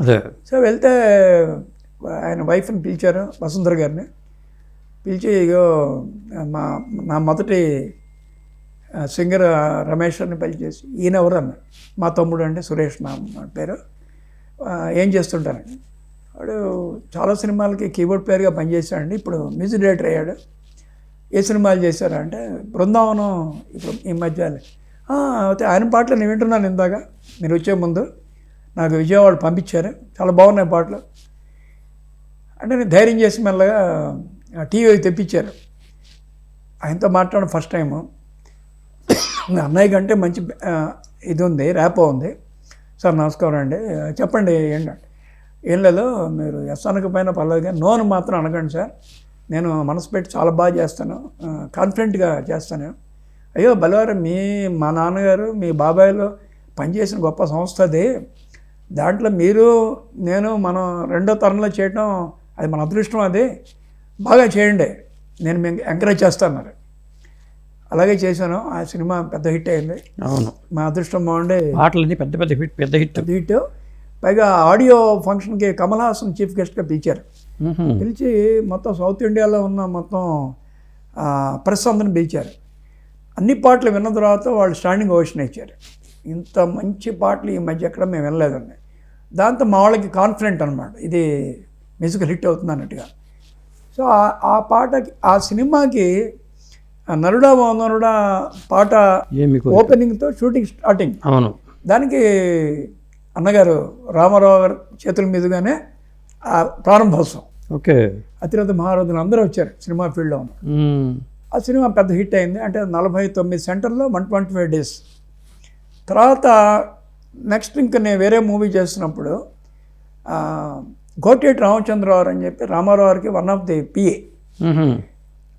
అదే. సో వెళ్తే ఆయన వైఫ్ని పిలిచారు వసుంధర గారిని. పిలిచి ఇగో మా నా మొదటి సింగర్ రమేష్ అని చేసి ఈయన ఎవరు అన్నారు. మా తమ్ముడు అంటే సురేష్ నా పేరు. ఏం చేస్తుంటారండి వాడు చాలా సినిమాలకి కీబోర్డ్ ప్లేయర్గా పనిచేశాడండి. ఇప్పుడు మ్యూజిక్ డైరెక్టర్ అయ్యాడు. ఏ సినిమాలు చేశారా అంటే బృందావనం ఇప్పుడు ఈ మధ్య అయితే ఆయన పాటలు నేను వింటున్నాను ఇందాక. మీరు వచ్చే ముందు. నాకు విజయవాడ పంపించారు. చాలా బాగున్నాయి పాటలు. అంటే నేను ధైర్యం చేసి మెల్లగా టీవీ తెప్పించారు. ఆయనతో మాట్లాడడం ఫస్ట్ టైము అన్నయ్య కంటే మంచి ఇది ఉంది ర్యాపో ఉంది. సార్ నమస్కారం అండి. చెప్పండి ఏంటంటే ఏం లేదు మీరు ఎస్ అనకపోయినా పర్లేదు కానీ నోను మాత్రం అనకండి సార్. నేను మనసు పెట్టి చాలా బాగా చేస్తాను. కాన్ఫిడెంట్గా చేస్తాను. అయ్యో బలవారు మీ మా నాన్నగారు మీ బాబాయ్లో పనిచేసిన గొప్ప సంస్థ అది. దాంట్లో మీరు నేను మనం రెండో తరంలో చేయటం అది మన అదృష్టం అది. బాగా చేయండి. నేను మీకు ఎంకరేజ్ చేస్తాను అలాగే చేశాను. ఆ సినిమా పెద్ద హిట్ అయింది. అవును. మా అదృష్టం బాగుండే. పాటలన్నీ పెద్ద పెద్ద హిట్ పెద్ద హిట్. పెద్ద హిట్. పైగా ఆడియో ఫంక్షన్కి కమల్ హాసన్ చీఫ్ గెస్ట్గా పిలిచారు. పిలిచి మొత్తం సౌత్ ఇండియాలో ఉన్న మొత్తం ప్రెస్ అందరిని పిలిచారు. అన్ని పాటలు విన్న తర్వాత వాళ్ళు స్టాండింగ్ ఓషన్ ఇచ్చారు. ఇంత మంచి పాటలు ఈ మధ్య ఎక్కడ మేము వినలేదండి. దాంతో మా వాళ్ళకి కాన్ఫిడెంట్ అనమాట ఇది మ్యూజికల్ హిట్ అవుతుంది అన్నట్టుగా. సో ఆ- పాటకి ఆ సినిమాకి నరుడా నరుడా పాట ఓపెనింగ్తో షూటింగ్ స్టార్టింగ్ అవును. దానికి అన్నగారు రామారావు గారి చేతుల మీదుగానే ఆ ప్రారంభోత్సవం. ఓకే. అతిరథ మహారథులు అందరూ వచ్చారు సినిమా ఫీల్డ్లో ఉన్న. ఆ సినిమా పెద్ద హిట్ అయింది. అంటే నలభై తొమ్మిది సెంటర్లో వన్ ట్వంటీ ఫైవ్ డేస్ తర్వాత నెక్స్ట్ ఇంకా నేను వేరే మూవీ చేస్తున్నప్పుడు ఆ, గోటేటి రామచంద్రరావు అని చెప్పి రామారావు గారికి వన్ ఆఫ్ ది పిఏ.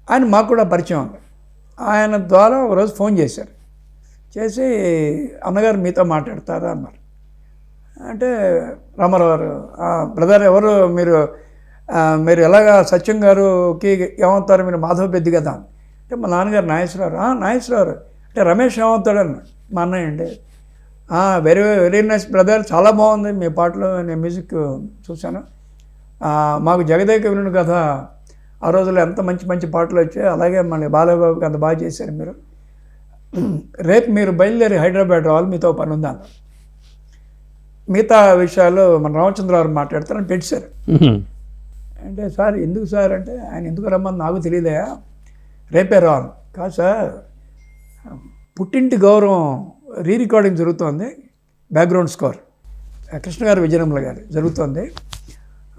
ఆయన మాకు కూడా పరిచయం ఉంది. ఆయన ద్వారా ఒకరోజు ఫోన్ చేశారు. చేసి అన్నగారు మీతో మాట్లాడతారా అన్నారు. అంటే రామారావు గారు "ఆ, బ్రదర్ ఎవరు మీరు మీరు ఎలాగా సత్యం గారుకి ఏమవుతారు? మీరు మాధవ పెద్ది కదా అంటే మా నాన్నగారు నాగేశ్వరరావు "ఆ, నాగేశ్వరరావు అంటే రమేష్ ఏమవుతాడు? అన్నాడు. మా అన్నయ్య అండి వెరీ వెరీ నైస్ బ్రదర్ చాలా బాగుంది మీ పాటలు నేను మ్యూజిక్ చూశాను. మాకు జగదేక వినుడు కథ ఆ రోజుల్లో ఎంత మంచి మంచి పాటలు వచ్చాయి అలాగే మళ్ళీ బాలబాబుకి అంత బాగా చేశారు మీరు. రేపు మీరు బయలుదేరి హైదరాబాద్ రావాలి మీతో పని ఉంది? మిగతా విషయాలు మన రామచంద్రరావు మాట్లాడతారని పెట్టారు. అంటే సార్ ఎందుకు సార్ అంటే ఆయన ఎందుకు రమ్మని నాకు తెలియదయా? రేపే రాను కాదు sir Puttinti Gowravam re recording జరుగుతోంది బ్యాక్గ్రౌండ్ స్కోర్. కృష్ణ గారు విజయనమ్మల గారు జరుగుతోంది.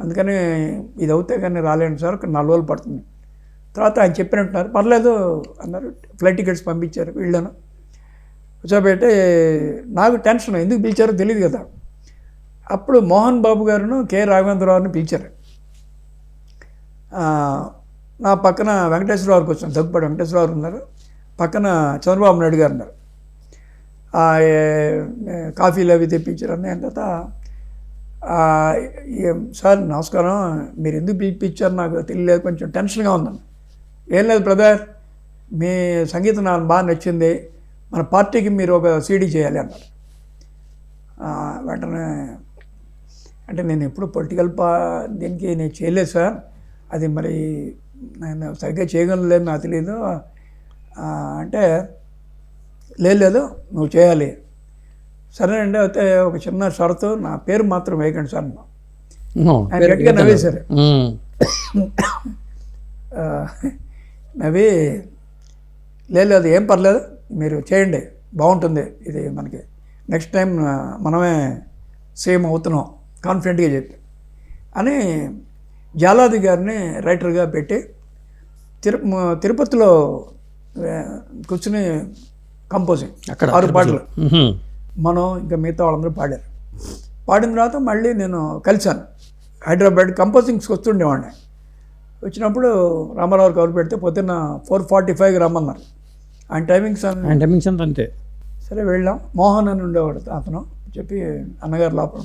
అందుకని ఇది అవుతే కానీ రాలేను సార్ ఒక నాలుగు రోజులు పడుతుంది. తర్వాత ఆయన చెప్పినట్టున్నారు పర్లేదు అన్నారు. ఫ్లైట్ టికెట్స్ పంపించారు వీళ్ళను. కూర్చోబెట్టి నాకు టెన్షన్ ఎందుకు పిలిచారో తెలియదు కదా. అప్పుడు మోహన్ బాబు గారును కె రాఘవేంద్రరావుని పిలిచారు. నా పక్కన వెంకటేశ్వరరావు గారికి వచ్చాను దగ్గుపాటి వెంకటేశ్వరరావు ఉన్నారు. పక్కన చంద్రబాబు నాయుడు గారు ఉన్నారు. కాఫీలు అవి తెప్పించారు. అన్న తర్వాత సార్ నమస్కారం మీరు ఎందుకు పిలిపించారు నాకు తెలియలేదు కొంచెం టెన్షన్గా ఉందండి ఏం లేదు బ్రదర్ మీ సంగీతం నాకు బాగా నచ్చింది మన పార్టీకి మీరు ఒక సీడీ చేయాలి అన్నారు. వెంటనే అంటే నేను ఎప్పుడు పొలిటికల్ పా దీనికి నేను చేయలేదు సార్. అది మరి నేను సరిగ్గా చేయగలను నాకు తెలియదు అంటే లేదు లేదు నువ్వు చేయాలి. సరేనండి అయితే ఒక చిన్న షరతు. నా పేరు మాత్రం వేయకండి సార్. ఆయన గట్టిగా నవ్వేశారు. నవ్వి లేదు లేదు ఏం పర్లేదు మీరు చేయండి. బాగుంటుంది ఇది మనకి. నెక్స్ట్ టైం మనమే సేమ్ అవుతున్నాం. కాన్ఫిడెంట్గా చెప్పి. అని జాలాది గారిని రైటర్గా పెట్టి తిరు తిరుపతిలో కూర్చుని కంపోజింగ్ అక్కడ ఆరు పాటలు. మనం ఇంకా మిగతా వాళ్ళందరూ పాడారు. పాడిన తర్వాత మళ్ళీ నేను కలిశాను. హైదరాబాద్ కంపోజింగ్స్కి వస్తుండేవాడిని. వచ్చినప్పుడు రామారావు కవర్ పెడితే పొద్దున్న ఫోర్ ఫార్టీ ఫైవ్కి రమ్మన్నారు. ఆయన టైమింగ్స్ అని ఆయన టైమింగ్స్ అంతా అంతే. సరే వెళ్ళాం. మోహన్ అని ఉండేవాడు అతను. చెప్పి అన్నగారు లోపల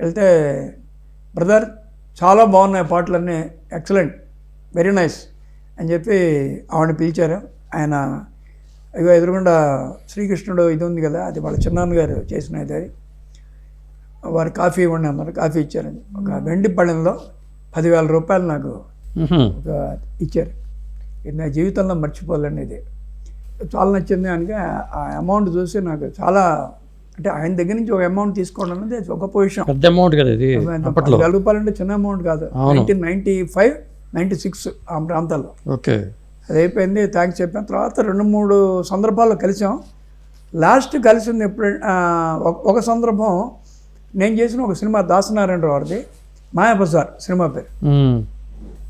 వెళ్తే బ్రదర్ చాలా బాగున్నాయి పాటలన్నీ. ఎక్సలెంట్. Very nice. అని చెప్పి ఆవిడని పిలిచారు. ఆయన ఇగో ఎదురుగుండా శ్రీకృష్ణుడు ఇది ఉంది కదా అది వాళ్ళ చిన్నాన్న గారు చేసిన ఇది వారు కాఫీ ఇవ్వండి అన్నారు కాఫీ ఇచ్చారండి ఒక వెండి పళ్ళెంలో పదివేల రూపాయలు నాకు. ఒక ఇచ్చారు. ఇది నా జీవితంలో మర్చిపోలేను ఇది. చాలా నచ్చింది కనుక ఆ అమౌంట్ చూసి నాకు చాలా అంటే ఆయన దగ్గర నుంచి ఒక అమౌంట్ తీసుకోవడం అనేది ఒక పొజిషన్. పెద్ద అమౌంట్ కదా ఇది పదివేల రూపాయలు అంటే చిన్న అమౌంట్ కాదు. Nineteen ninety five ninety six ఆ ప్రాంతాల్లో. ఓకే. అది అయిపోయింది థ్యాంక్స్ చెప్పాను. తర్వాత రెండు మూడు సందర్భాల్లో కలిసాం. లాస్ట్ కలిసింది ఎప్పుడు ఒక- సందర్భం నేను చేసిన ఒక సినిమా దాసనారాయణ వారిది మాయాబజార్ సినిమా పేరు.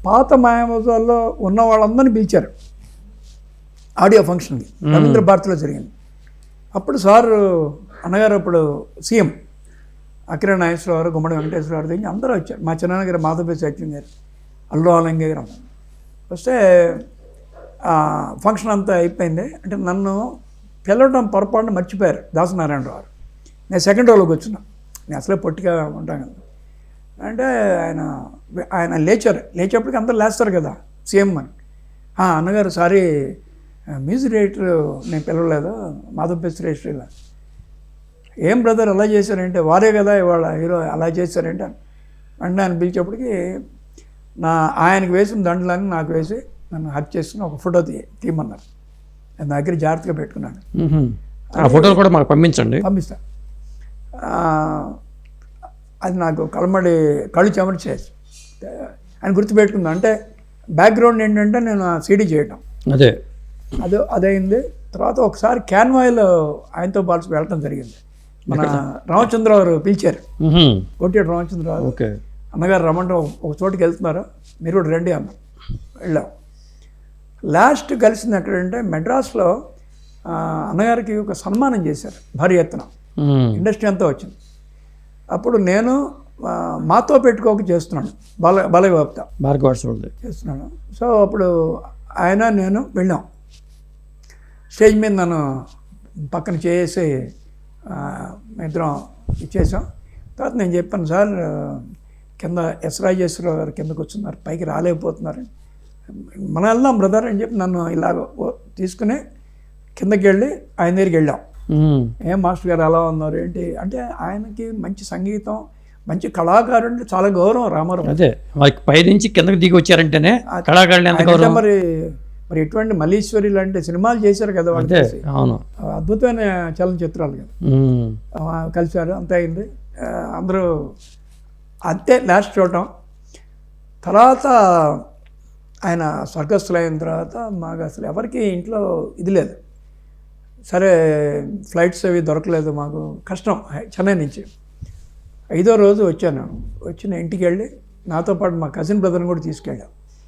పాత మాయాబజార్లో ఉన్న వాళ్ళందరినీ పిలిచారు. ఆడియో ఫంక్షన్కి. రవీంద్ర భారతిలో జరిగింది. అప్పుడు సార్ అన్నగారు అప్పుడు సీఎం. అకిరా నాగేశ్వరరావు గారు గుమ్మడి వెంకటేశ్వర గారు దగ్గర అందరూ వచ్చారు. మా చిన్నాన్నగారు మాధవపేశ సత్యం గారు అల్లు ఆలంగే గారు. వస్తే ఫంక్షన్ అంతా అయిపోయింది. అంటే నన్ను పిలవడం పొరపాటున మర్చిపోయారు దాసనారాయణరావు. గారు నేను సెకండ్ రోలోకి వచ్చిన. నేను అసలే పొట్టిగా ఉంటాను కదా. అంటే ఆయన ఆయన లేచారు. లేచేప్పటికి అందరూ లేస్తారు కదా సీఎం అని. అన్నగారు సారీ మ్యూజిక్ డైరెక్టర్ నేను పిలవలేదు మాధవ్ శ్రేష్ఠిలా ఏం బ్రదర్ అలా చేశారంటే? వారే కదా ఇవాళ హీరో అలా చేశారంటే? అంటే ఆయన పిలిచేప్పటికి నా ఆయనకు వేసిన దండలని నాకు వేసి నన్ను హక్ చేసుకుని ఒక ఫోటో తీయమన్నారు. నేను నా దగ్గర జాగ్రత్తగా పెట్టుకున్నాను. ఆ ఫోటోలు కూడా మాకు పంపించండి. పంపిస్తా. అది నాకు కలమడి కళ్ళు చెమట చేసి ఆయన గుర్తుపెట్టుకుంది? అంటే బ్యాక్గ్రౌండ్ ఏంటంటే నేను సీడీ చేయటం. అదే. అదే అదైంది తర్వాత ఒకసారి క్యాన్వాయిలో ఆయనతో పాటు వెళ్ళటం జరిగింది. మన రామచంద్ర గారు పిలిచారు. కొట్టాడు రామచంద్ర గారు. ఓకే. అన్నగారు రమ్మంటే ఒక చోటుకి వెళ్తున్నారు. మీరు కూడా రండి అన్నారు వెళ్ళాం. లాస్ట్ కలిసింది ఎక్కడంటే మెడ్రాస్లో అన్నగారికి ఒక సన్మానం చేశారు భారీ ఎత్తున. ఇండస్ట్రీ అంతా వచ్చింది. అప్పుడు నేను మాతో పెట్టుకోక చేస్తున్నాను. బాల భార్గవాడ్స్ వాళ్ళది చేస్తున్నాను. సో అప్పుడు ఆయన నేను వెళ్ళాం. స్టేజ్ మీద నన్ను పక్కన చేసి ఇద్దరం ఇచ్చేసాం. తర్వాత నేను చెప్పాను సార్ కింద ఎస్ రాజేశ్వరరావు గారు కిందకు వచ్చున్నారు పైకి రాలేకపోతున్నారు మనం వెళ్దాం బ్రదర్ అని చెప్పి నన్ను ఇలాగ తీసుకుని కిందకి వెళ్ళి ఆయన దగ్గరికి వెళ్ళాం. ఏం మాస్టర్ గారు అలా ఉన్నారు ఏంటి? అంటే ఆయనకి మంచి సంగీతం మంచి కళాకారుడు చాలా గౌరవం రామారావు. అదే వాళ్ళకి పైనుంచి కిందకి దిగి వచ్చారంటేనే కళాకారులు గౌరవం? మరి మరి ఎటువంటి మల్లీశ్వరి లాంటి సినిమాలు చేశారు కదా వాళ్ళు అవును. అద్భుతమైన చలనచిత్రాలు కదా. కలిశారు అంత అయింది. అందరూ అంతే లాస్ట్ చూడటం. తర్వాత ఆయన స్వర్గస్థులు అయిన తర్వాత మాకు అసలు ఎవరికి ఇంట్లో ఇది లేదు. సరే ఫ్లైట్స్ అవి దొరకలేదు మాకు. కష్టం చెన్నై నుంచి. ఐదో రోజు వచ్చాను వచ్చిన ఇంటికి వెళ్ళి నాతో పాటు మా కజిన్ బ్రదర్ని కూడా తీసుకెళ్ళాం.